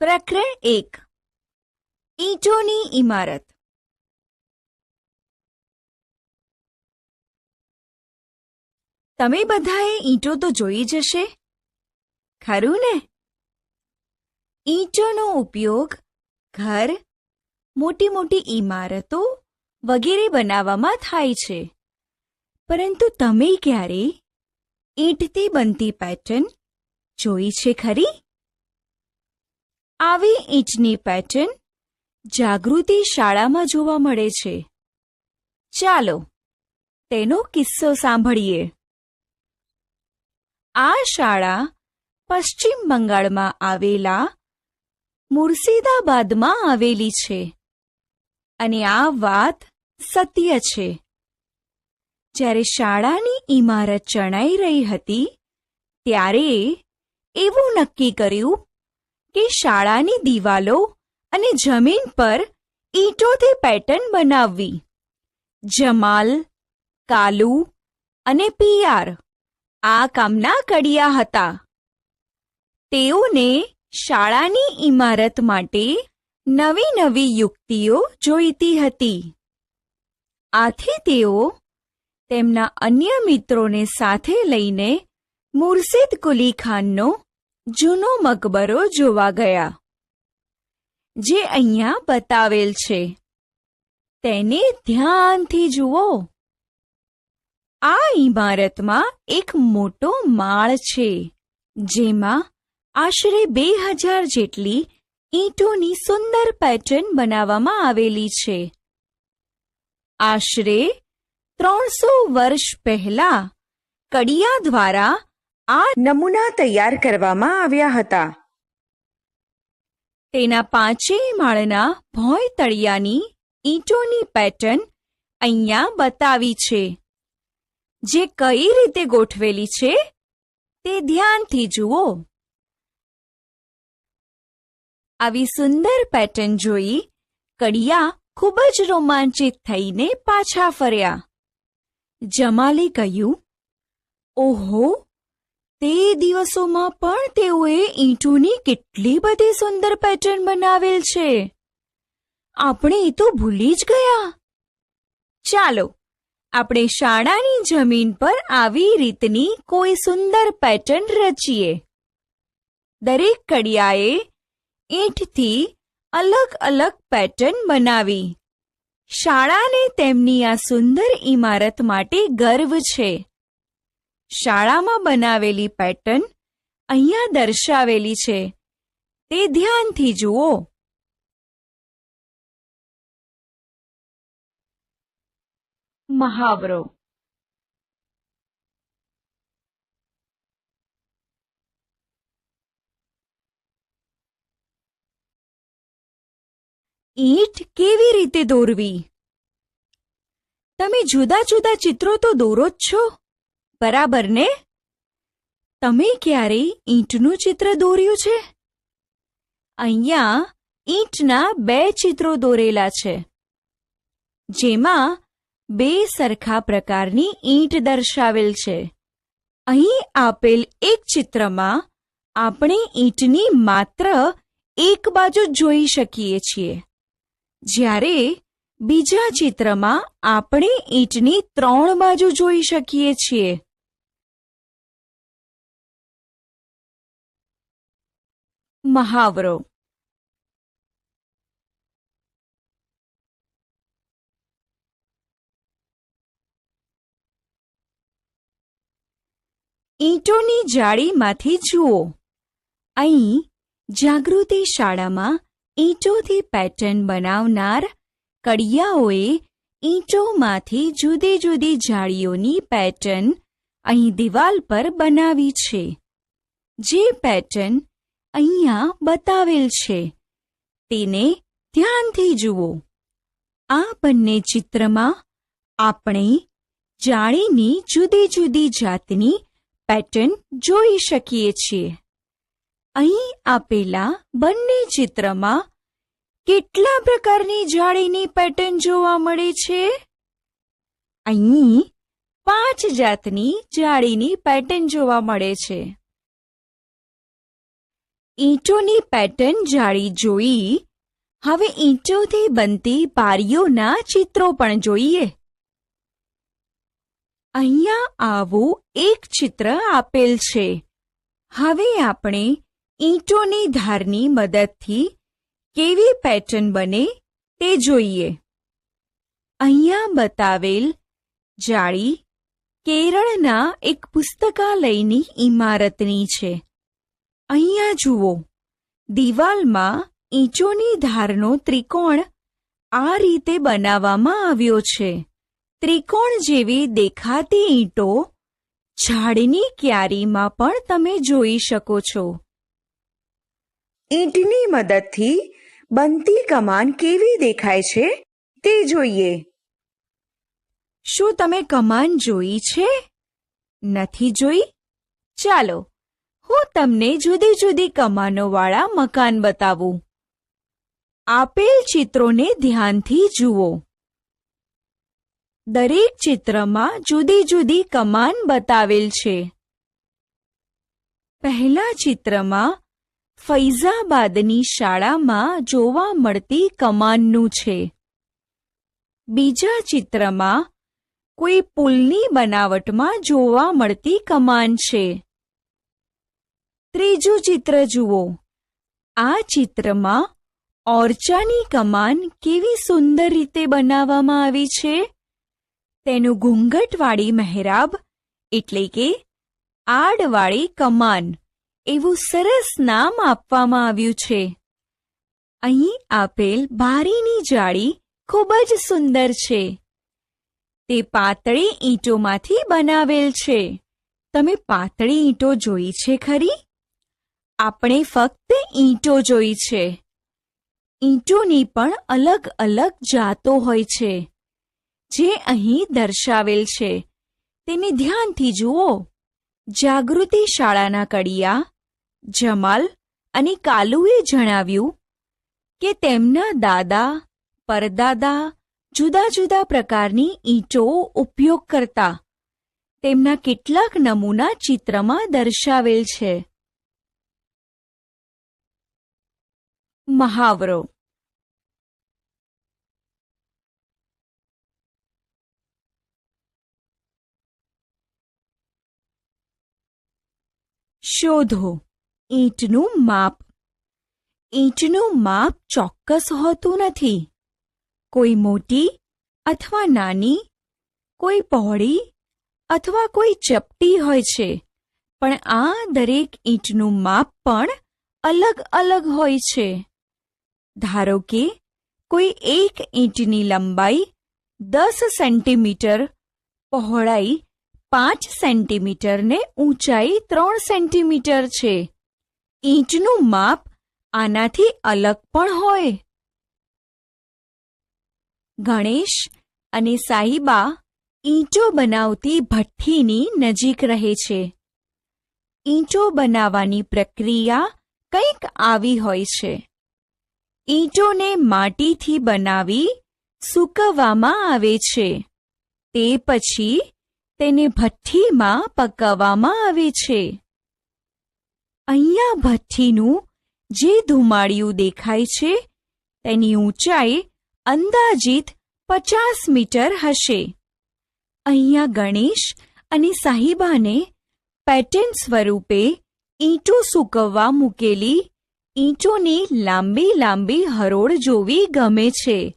પ્રકરણ એક. ઈંટોની ઇમારત તમે બધાએ ઈંટો તો જોઈ જશે ખરું ને? ઈંટોનો ઉપયોગ ઘર મોટી મોટી ઇમારતો વગેરે બનાવવામાં થાય છે. પરંતુ તમે ક્યારે ઈંટથી બનતી પેટર્ન જોઈ છે ખરી? આવી ઈંટની પેટર્ન જાગૃતિ શાળામાં જોવા મળે છે. ચાલો, તેનો કિસ્સો સાંભળીએ. આ શાળા પશ્ચિમ બંગાળમાં આવેલા મુર્શિદાબાદમાં આવેલી છે અને આ વાત સત્ય છે. જ્યારે શાળાની ઇમારત ચણાઈ રહી હતી, ત્યારે એવું નક્કી કર્યું કે શાળાની દિવાલો અને જમીન પર ઈંટોથી પેટર્ન બનાવવી. જમાલ, કાલુ અને પિયાર આ કામના કડિયા હતા. તેઓને શાળાની ઇમારત માટે નવી નવી યુક્તિઓ જોઈતી હતી. આથી તેઓ તેમના અન્ય મિત્રોને સાથે લઈને મુર્શિદ કુલી ખાનનો જૂનો મકબરો જોવા ગયા, જે અહીંયા બતાવેલ છે. તેને ધ્યાનથી જુઓ. આ ઇમારતમાં એક મોટો માળ છે, જેમાં આશરે બે હજાર જેટલી ઈંટોની સુંદર પેટર્ન બનાવવામાં આવેલી છે. આશરે ત્રણસો વર્ષ પહેલા કડિયા દ્વારા આ નમૂના તૈયાર કરવામાં આવ્યા હતા. તેના પાંચેય માળના ભોંય તળિયાની ઈંટોની પેટર્ન અહીંયા બતાવી છે. જે કઈ રીતે ગોઠવેલી છે તે ધ્યાનથી જુઓ. આવી સુંદર પેટર્ન જોઈ કડિયા ખૂબ જ રોમાંચિત થઈને પાછા ફર્યા. જમાલે કહ્યું, ઓહો તે દિવસોમાં પણ તેઓએ ઈંટોની કેટલી બધી સુંદર પેટર્ન બનાવેલ છે. આપણે એ તો ભૂલી જ ગયા. ચાલો, આપણે શાળાની જમીન પર આવી રીતની કોઈ સુંદર પેટર્ન રચીએ. દરેક કડિયાએ ઈંટથી અલગ અલગ પેટર્ન બનાવી. શાળાને તેમની આ સુંદર ઇમારત માટે ગર્વ છે. શાળામાં બનાવેલી પેટર્ન અહીંયા દર્શાવેલી છે. તે ધ્યાનથી જુઓ. મહાવરો. ઈંટ કેવી રીતે દોરવી? તમે જુદા જુદા ચિત્રો તો દોરો જ છો. બરાબર ને? તમે ક્યારેય ઈંટનું ચિત્ર દોર્યું છે? અહીંયા ઈંટના બે ચિત્રો દોરેલા છે. જેમાં બે સરખા પ્રકારની ઈંટ દર્શાવેલ છે. અહીં આપેલ એક ચિત્રમાં આપણે ઈંટની માત્ર એક બાજુ જોઈ શકીએ છીએ. જ્યારે બીજા ચિત્રમાં આપણે ઈંટની ત્રણ બાજુ જોઈ શકીએ છીએ. મહાવરો. ઈંટોની જાળીમાંથી જુઓ. અહીં જાગૃતિ શાળામાં ઈંટોથી પેટર્ન બનાવનાર કડિયાઓએ ઈંટોમાંથી જુદી જુદી જાળીઓની પેટર્ન અહીં દિવાલ પર બનાવી છે. જે પેટર્ન અહીંયા બતાવેલ છે. તેને ધ્યાનથી જુઓ. આ બંને ચિત્રમાં આપણે જાળીની જુદી જુદી જાતની પેટર્ન જોઈ શકીએ છીએ. અહીં આપેલા બંને ચિત્રમાં કેટલા પ્રકારની જાળીની પેટર્ન જોવા મળે છે? અહીં પાંચ જાતની જાળીની પેટર્ન જોવા મળે છે. ઈંટોની પેટર્ન જાળી જોઈ. હવે ઈંટોથી બનતી બારીઓના ચિત્રો પણ જોઈએ. અહીંયા આવું એક ચિત્ર આપેલ છે. હવે આપણે ઈંટોની ધારની મદદથી કેવી પેટર્ન બને તે જોઈએ. અહીંયા બતાવેલ જાળી કેરળના એક પુસ્તકાલયની ઇમારતની છે. અહીંયા જુઓ. દિવાલમાં ઈંચોની ધારનો ત્રિકોણ આ રીતે બનાવવામાં આવ્યો છે. ત્રિકોણ જેવી દેખાતી ઈંટો ઝાડની ક્યારીમાં પણ તમે જોઈ શકો છો. ઈંટની મદદથી બનતી કમાન કેવી દેખાય છે તે જોઈએ. શું તમે કમાન જોઈ છે? નથી જોઈ? ચાલો હું તમને જુદી જુદી કમાનોવાળા મકાન બતાવું. આપેલ ચિત્રોને ધ્યાનથી જુઓ. દરેક ચિત્રમાં જુદી જુદી કમાન બતાવેલ છે. પહેલા ચિત્રમાં ફૈઝાબાદની શાળામાં જોવા મળતી કમાનનું છે. બીજા ચિત્રમાં કોઈ પુલની બનાવટમાં જોવા મળતી કમાન છે. ત્રીજું ચિત્ર જુઓ. આ ચિત્રમાં ઓરચાની કમાન કેવી સુંદર રીતે બનાવવામાં આવી છે. તેનું ઘૂંઘટવાળી મહેરાબ એટલે કે આડવાળી કમાન એવું સરસ નામ આપવામાં આવ્યું છે. અહીં આપેલ બારીની જાળી ખૂબ જ સુંદર છે. તે પાતળી ઈંટોમાંથી બનાવેલ છે. તમે પાતળી ઈંટો જોઈ છે ખરી? આપણે ફક્ત ઈંટો જોઈ છે. ઈંટોની પણ અલગ અલગ જાતો હોય છે, જે અહીં દર્શાવેલ છે. તેને ધ્યાનથી જુઓ. જાગૃતિ શાળાના કડિયા, જમાલ અને કાલુએ જણાવ્યું કે તેમના દાદા, પરદાદા જુદા જુદા પ્રકારની ઈંટો ઉપયોગ કરતા તેમના કેટલાક નમૂના ચિત્રમાં દર્શાવેલ છે. મહાવરો. શોધો. ઈંટનું માપ. ઈંટનું માપ ચોક્કસ હોતું નથી. કોઈ મોટી અથવા નાની, કોઈ પહોળી અથવા કોઈ ચપટી હોય છે, પણ આ દરેક ઈંટનું માપ પણ અલગ અલગ હોય છે. ધારો કે કોઈ એક ઈંટની લંબાઈ દસ સેન્ટીમીટર, પહોળાઈ પાંચ સેન્ટીમીટર ને ઊંચાઈ ત્રણ સેન્ટીમીટર છે. ઈંટનું માપ આનાથી અલગ પણ હોય. ગણેશ અને સાહિબા ઈંટો બનાવતી ભઠ્ઠીની નજીક રહે છે. ઈંટો બનાવવાની પ્રક્રિયા કંઈક આવી હોય છે. ઈંટોને માટીથી બનાવી સૂકવવામાં આવે છે. તે પછી તેને ભઠ્ઠીમાં પકવવામાં આવે છે. અહીંયા ભઠ્ઠીનું જે ધુમાડિયું દેખાય છે, તેની ઊંચાઈ અંદાજિત પચાસ મીટર હશે. અહીંયા ગણેશ અને સાહિબાને પેટર્ન સ્વરૂપે ઈંટો સૂકવવા મૂકેલી ઈંટોની લાંબી લાંબી હરોળ જોવી ગમે છે,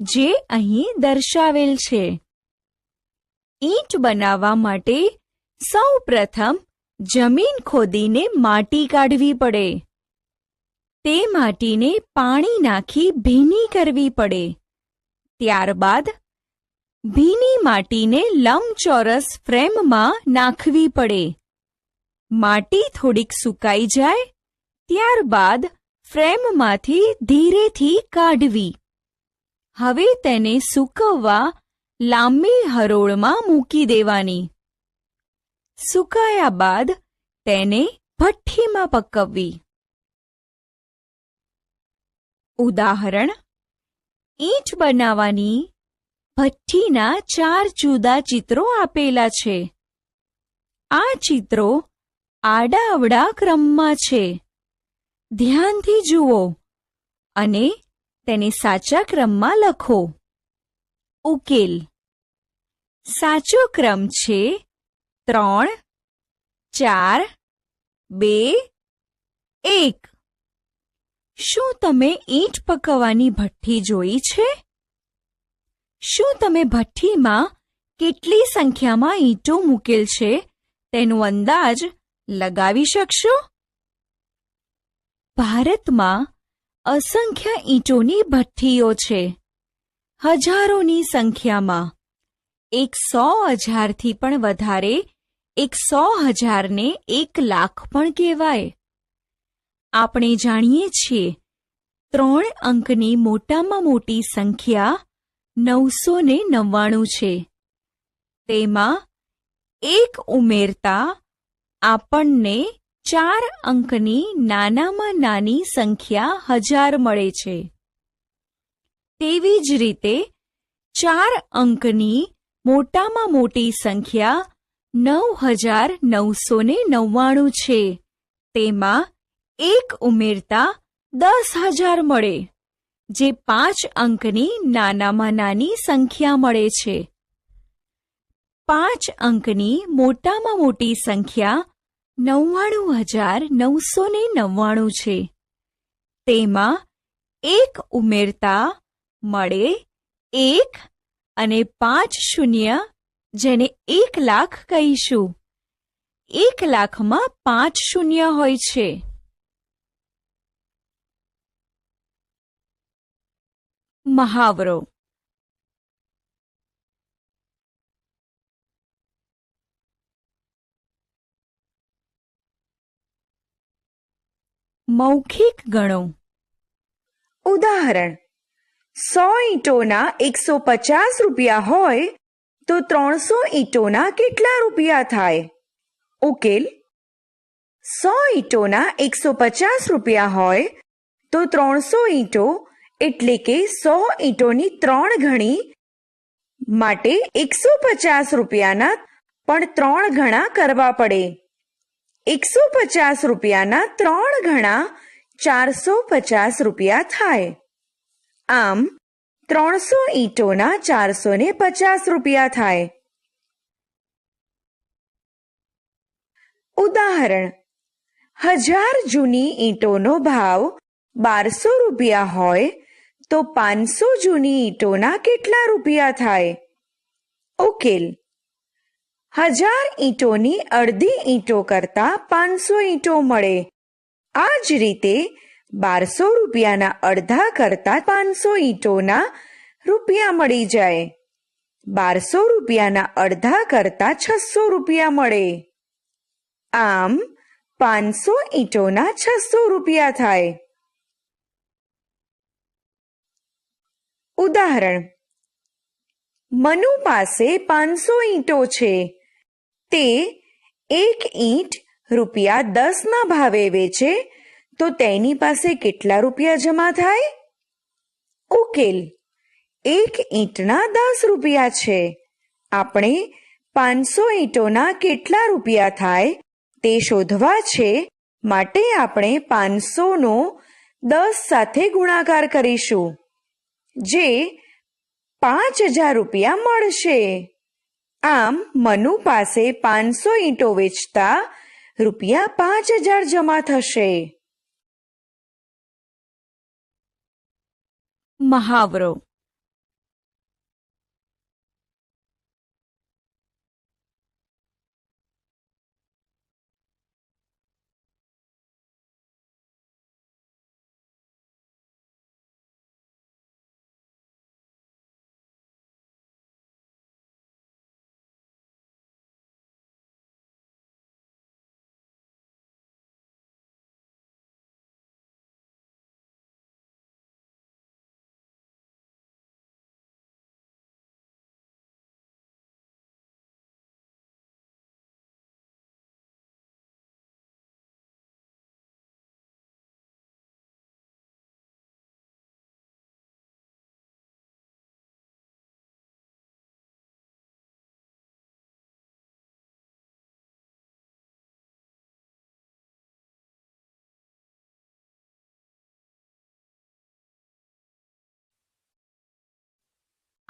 જે અહીં દર્શાવેલ છે. ઈંટ બનાવવા માટે સૌ પ્રથમ જમીન ખોદીને માટી કાઢવી પડે. તે માટીને પાણી નાખી ભીની કરવી પડે. ત્યારબાદ ભીની માટીને લંબચોરસ ફ્રેમમાં નાખવી પડે. માટી થોડીક સુકાઈ જાય ત્યારબાદ ફ્રેમમાંથી ધીરેથી કાઢવી. હવે તેને સૂકવવા લાંબી હરોળમાં મૂકી દેવાની. સુકાયા બાદ તેને ભઠ્ઠીમાં પકવવી. ઉદાહરણ, ઈંટ બનાવવાની ભઠ્ઠીના ચાર જુદા ચિત્રો આપેલા છે. આ ચિત્રો આડાઅવડા ક્રમમાં છે. ધ્યાનથી જુઓ અને તેને સાચા ક્રમમાં લખો. ઉકેલ. સાચો ક્રમ છે ત્રણ, ચાર, બે, એક. શું તમે ઈંટ પકવવાની ભઠ્ઠી જોઈ છે? શું તમે ભઠ્ઠીમાં કેટલી સંખ્યામાં ઈંટો મૂકેલ છે? તેનો અંદાજ લગાવી શકશો? ભારતમાં અસંખ્ય ઈંટોની ભઠ્ઠીઓ છે. હજારોની સંખ્યામાં એક સો હજારથી પણ વધારે, એક સો હજારને એક લાખ પણ કહેવાય. આપણે જાણીએ છીએ ત્રણ અંકની મોટામાં મોટી સંખ્યા નવસો ને નવ્વાણું છે. તેમાં એક ઉમેરતા આપણને ચાર અંકની નાનામાં નાની સંખ્યા હજાર મળે છે. તેવી જ રીતે ચાર અંકની મોટામાં મોટી સંખ્યા નવ હજાર નવસો ને નવ્વાણું છે. તેમાં એક ઉમેરતા દસ હજાર મળે, જે પાંચ અંકની નાનામાં નાની સંખ્યા મળે છે. પાંચ અંકની મોટામાં મોટી સંખ્યા નવ્વાણું હજાર નવસો ને નવ્વાણું છે. તેમાં એક ઉમેરતા મળે એક અને પાંચ શૂન્ય જેને એક લાખ કહીશું. એક લાખમાં પાંચ શૂન્ય હોય છે. મહાવરો મૌખિક ગણો. ઉદાહરણ. સો ઈંટોના એકસો પચાસ રૂપિયા હોય તો ત્રણસો ઈંટોના કેટલા રૂપિયા થાય? ઉકેલ. સો ઈંટોના એકસો પચાસ રૂપિયા હોય તો ત્રણસો ઈંટો એટલે કે સો ઈંટોની ત્રણ ગણી માટે એકસો પચાસ રૂપિયાના પણ ત્રણ ગણા કરવા પડે. એકસો પચાસ રૂપિયાના ત્રણ ગણા ચારસો પચાસ રૂપિયા થાય. આમ, ત્રણસો ઈંટોના ચારસો ને પચાસ રૂપિયા થાય. ઉદાહરણ, હજાર જૂની ઈંટોનો ભાવ બારસો રૂપિયા હોય તો પાંચસો જૂની ઈંટોના કેટલા રૂપિયા થાય? ઉકેલ હજાર ઈંટોની અડધી ઈંટો કરતા પાંચસો ઈંટો મળે. આ જ રીતે બારસો રૂપિયાના અડધા કરતા પાંચસો ઈંટોના રૂપિયા મળી જાય. બારસો રૂપિયાના અડધા કરતા છસો રૂપિયા મળે. આમ પાંચસો ઈંટોના છસો રૂપિયા થાય. ઉદાહરણ. મનુ પાસે પાંચસો ઈંટો છે. તે એક ઈંટ રૂપિયા દસના ભાવે વેચે, તો તેની પાસે કેટલા રૂપિયા જમા થાય? ઉકેલ, એક ઈંટના દસ રૂપિયા છે. આપણે પાંચસો ઈંટોના કેટલા રૂપિયા થાય તે શોધવા છે. માટે આપણે પાંચસોનો દસ સાથે ગુણાકાર કરીશું, જે પાંચ હજાર રૂપિયા મળશે. આમ મનુ પાસે પાંચસો ઈંટો વેચતા રૂપિયા પાંચ હજાર જમા થશે. મહાવરો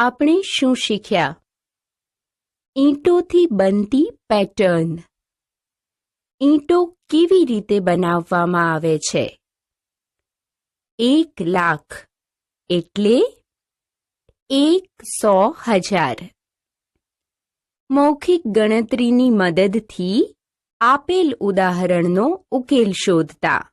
આપણે શું શીખ્યા? ઈંટોથી બનતી પેટર્ન. ઈંટો કેવી રીતે બનાવવામાં આવે છે? એક લાખ એટલે એક સો હજાર. મૌખિક ગણતરીની મદદથી આપેલ ઉદાહરણનો ઉકેલ શોધતા.